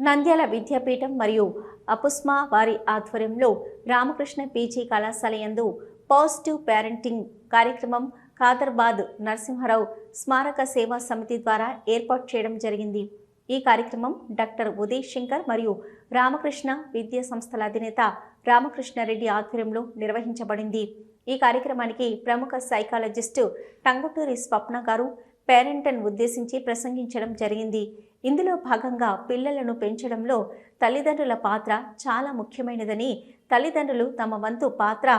నంద్యాల విద్యాపీఠం మరియు అపుస్మా వారి ఆధ్వర్యంలో రామకృష్ణ పీజీ కళాశాల యందు పాజిటివ్ పేరెంటింగ్ కార్యక్రమం ఖాదర్బాద్ నరసింహారావు స్మారక సేవా సమితి ద్వారా ఏర్పాటు చేయడం జరిగింది. ఈ కార్యక్రమం డాక్టర్ ఉదయ్ శంకర్ మరియు రామకృష్ణ విద్యా సంస్థల అధినేత రామకృష్ణారెడ్డి ఆధ్వర్యంలో నిర్వహించబడింది. ఈ కార్యక్రమానికి ప్రముఖ సైకాలజిస్టు టంగుటూరి స్వప్న గారు పేరెంటన్ ఉద్దేశించి ప్రసంగించడం జరిగింది. ఇందులో భాగంగా పిల్లలను పెంచడంలో తల్లిదండ్రుల పాత్ర చాలా ముఖ్యమైనదని తల్లిదండ్రులు తమ వంతు పాత్ర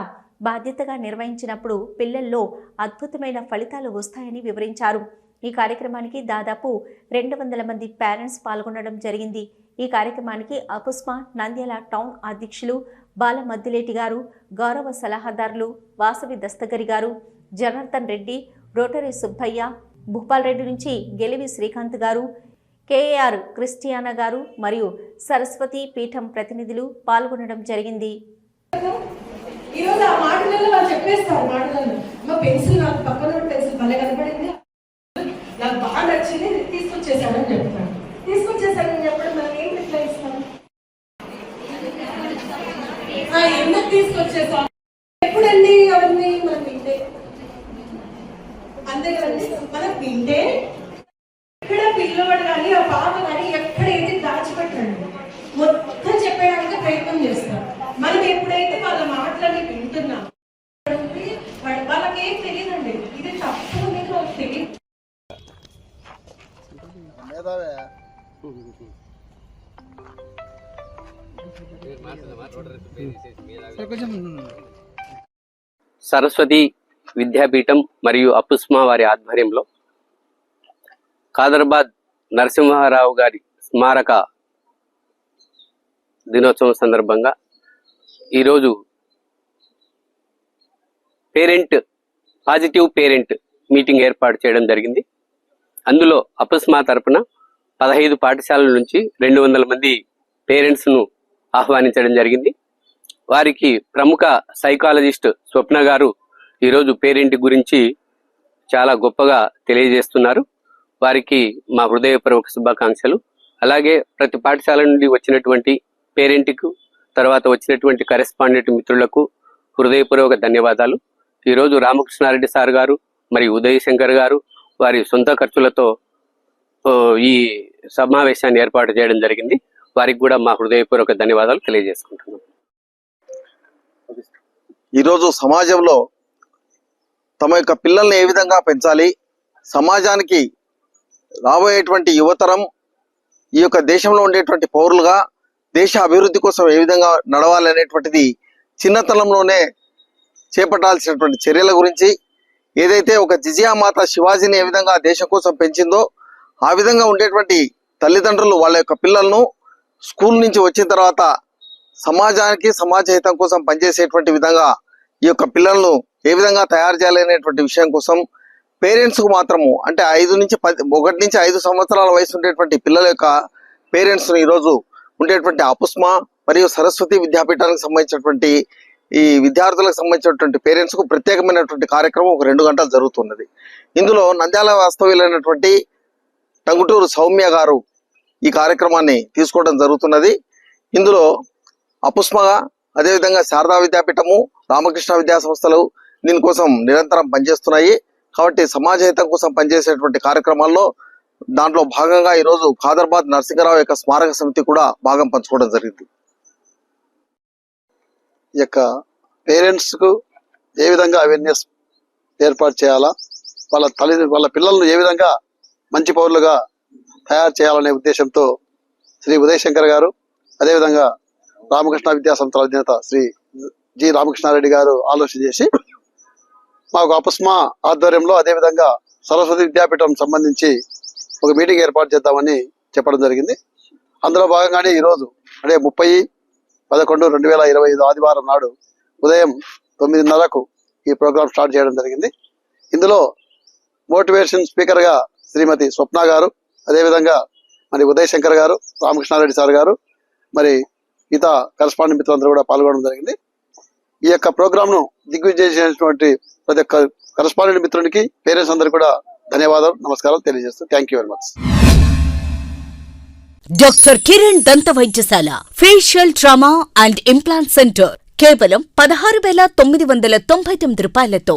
బాధ్యతగా నిర్వహించినప్పుడు పిల్లల్లో అద్భుతమైన ఫలితాలు వస్తాయని వివరించారు. ఈ కార్యక్రమానికి దాదాపు రెండు వందల మంది పేరెంట్స్ పాల్గొనడం జరిగింది. ఈ కార్యక్రమానికి అపుస్మా నంద్యాల టౌన్ అధ్యక్షులు బాలమద్దిలేటి గారు గౌరవ సలహాదారులు వాసవి దస్తగిరి గారు జనార్దన్ రెడ్డి రోటరీ సుబ్బయ్య భూపాల్ రెడ్డి నుంచి గెలివి శ్రీకాంత్ గారు కేఏఆర్ క్రిస్టియానా గారు మరియు సరస్వతి పీఠం ప్రతినిధులు పాల్గొనడం జరిగింది. ఈరోజు ఆ మాటలలో వాళ్ళు చెప్పేస్తారు మాటలలో మా పెన్సిల్ నాకు పక్కన పెన్సిల్ భలే కనపడింది. నాకు బాగా నచ్చింది తీసుకొచ్చేసానని చెప్తాను. తీసుకొచ్చేసానని చెప్పడం మనం ఏం రిప్లై ఇస్తాం? ఎందుకు తీసుకొచ్చేసాం మనం ఎప్పుడైతే వాళ్ళ మాటలని వింటున్నాం వాళ్ళ- వాళ్ళకేం తెలియదండి. ఇది తప్పు మీకు తెలియదు. సరస్వతి విద్యాపీఠం మరియు అపుస్మా వారి ఆధ్వర్యంలో ఖాదర్బాద్ నరసింహారావు గారి స్మారక దినోత్సవం సందర్భంగా ఈరోజు పేరెంట్ పాజిటివ్ పేరెంట్ మీటింగ్ ఏర్పాటు చేయడం జరిగింది. అందులో అపస్మా తరపున పదహైదు పాఠశాలల నుంచి రెండు వందల మంది పేరెంట్స్ను ఆహ్వానించడం జరిగింది. వారికి ప్రముఖ సైకాలజిస్ట్ స్వప్న గారు ఈరోజు పేరెంట్ గురించి చాలా గొప్పగా తెలియజేస్తున్నారు. వారికి మా హృదయపూర్వక శుభాకాంక్షలు. అలాగే ప్రతి పాఠశాల నుండి వచ్చినటువంటి పేరెంట్కు తర్వాత వచ్చినటువంటి కరెస్పాండెంట్ మిత్రులకు హృదయపూర్వక ధన్యవాదాలు. ఈరోజు రామకృష్ణారెడ్డి సార్ గారు మరియు ఉదయశంకర్ గారు వారి సొంత ఖర్చులతో ఈ సమావేశాన్ని ఏర్పాటు చేయడం జరిగింది. వారికి కూడా మా హృదయపూర్వక ధన్యవాదాలు తెలియజేసుకుంటున్నాం. ఈరోజు సమాజంలో తమ యొక్క పిల్లల్ని ఏ విధంగా పెంచాలి? సమాజానికి రాబోయేటువంటి యువతరం ఈ యొక్క దేశంలో ఉండేటువంటి పౌరులుగా దేశ అభివృద్ధి కోసం ఏ విధంగా నడవాలనేటువంటిది చిన్నతనంలోనే చేపట్టాల్సినటువంటి చర్యల గురించి ఏదైతే ఒక జిజియామాత శివాజీని ఏ విధంగా దేశం కోసం పెంచిందో ఆ విధంగా ఉండేటువంటి తల్లిదండ్రులు వాళ్ళ యొక్క పిల్లలను స్కూల్ నుంచి వచ్చిన తర్వాత సమాజానికి సమాజ హితం కోసం పనిచేసేటువంటి విధంగా ఈ యొక్క పిల్లలను ఏ విధంగా తయారు చేయాలనేటువంటి విషయం కోసం పేరెంట్స్కు మాత్రము అంటే ఐదు నుంచి పది ఒకటి నుంచి ఐదు సంవత్సరాల వయసు ఉండేటువంటి పిల్లల యొక్క పేరెంట్స్ను ఈరోజు ఉండేటువంటి అపుస్మా మరియు సరస్వతి విద్యాపీఠానికి సంబంధించినటువంటి ఈ విద్యార్థులకు సంబంధించినటువంటి పేరెంట్స్కు ప్రత్యేకమైనటువంటి కార్యక్రమం ఒక రెండు గంటలు జరుగుతున్నది. ఇందులో నంద్యాల వాస్తవ్యులైనటువంటి టంగుటూరు సౌమ్య గారు ఈ కార్యక్రమాన్ని తీసుకోవడం జరుగుతున్నది. ఇందులో అపుస్మగా అదేవిధంగా శారదా విద్యాపీఠము రామకృష్ణ విద్యా సంస్థలు దీనికోసం నిరంతరం పనిచేస్తున్నాయి. కాబట్టి సమాజ హితం కోసం పనిచేసేటువంటి కార్యక్రమాల్లో దాంట్లో భాగంగా ఈరోజు ఖాదర్బాద్ నరసింహరావు యొక్క స్మారక సమితి కూడా భాగం పంచుకోవడం జరిగింది. ఈ యొక్క పేరెంట్స్కు ఏ విధంగా అవేర్నెస్ ఏర్పాటు చేయాలా వాళ్ళ తల్లి వాళ్ళ పిల్లలను ఏ విధంగా మంచి పౌరులుగా తయారు చేయాలనే ఉద్దేశంతో శ్రీ ఉదయశంకర్ గారు అదేవిధంగా రామకృష్ణ విద్యా సంస్థల అధినేత శ్రీ జి రామకృష్ణారెడ్డి గారు ఆలోచన చేసి మాకు అపస్మా ఆధ్వర్యంలో అదేవిధంగా సరస్వతి విద్యాపీఠం సంబంధించి ఒక మీటింగ్ ఏర్పాటు చేద్దామని చెప్పడం జరిగింది. అందులో భాగంగానే ఈరోజు అంటే ముప్పై పదకొండు రెండు వేల ఇరవై ఐదు ఆదివారం నాడు ఉదయం తొమ్మిదిన్నరకు ఈ ప్రోగ్రాం స్టార్ట్ చేయడం జరిగింది. ఇందులో మోటివేషన్ స్పీకర్గా శ్రీమతి స్వప్న గారు అదేవిధంగా మరి ఉదయ్ శంకర్ గారు రామకృష్ణారెడ్డి సార్ గారు మరి మిగతా కరస్పాండెంట్ మిత్రులందరూ కూడా పాల్గొనడం జరిగింది. ఈ యొక్క ప్రోగ్రామ్ను దిగ్విజయం చేసినటువంటి ప్రతి ఒక్క కరస్పాండెంట్ మిత్రునికి పేరెంట్స్ అందరూ కూడా ధన్యవాదాలు నమస్కారాలు తెలియజేస్తూ thank you very much doctor Kiran దంత వైద్యశాల facial trauma and implant centre కేవలం పదహారు వేల తొమ్మిది వందల తొంభై తొమ్మిది రూపాయలతో.